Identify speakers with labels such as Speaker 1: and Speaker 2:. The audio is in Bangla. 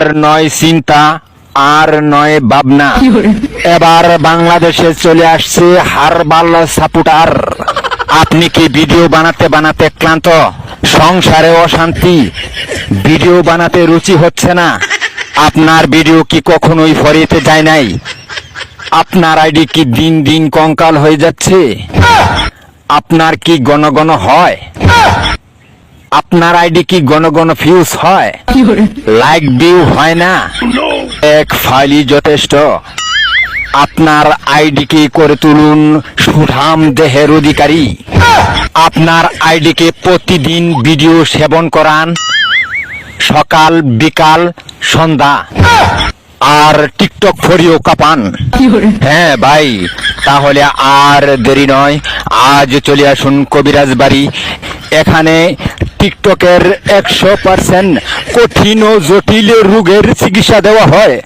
Speaker 1: আর নয় চিন্তা আর নয় ভাবনা। এবার বাংলাদেশে চলে আসছে হারবাল সাপুটার। আপনি কি ভিডিও বানাতে বানাতে ক্লান্ত? সংসারে অশান্তি। ভিডিও বানাতে রুচি হচ্ছে না। আপনার ভিডিও কি কখনোই ফরিতে যায় নাই? আপনার আইডি কি দিন দিন কঙ্কাল হয়ে যাচ্ছে? আপনার কি গণ গণ হয়? আপনার আইডি কি গণ গণ ফিউজ হয়? লাইক ভিউ হয় না? এক ফাইলই যথেষ্ট। আপনার আইডিকে করে তুলুন? সুঠাম দেহের অধিকারী। আপনার আইডিকে প্রতিদিন ভিডিও সেবন করান। সকাল, বিকাল, সন্ধ্যা। আর টিকটক ফরিও কাপান। হ্যাঁ ভাই, তাহলে আর দেরি নয়। আজ চলে আসুন কবিরাজ বাড়ি। এখানে টিকটকের একশো পার্সেন্ট কঠিন ও জটিল রোগের চিকিৎসা দেওয়া হয়।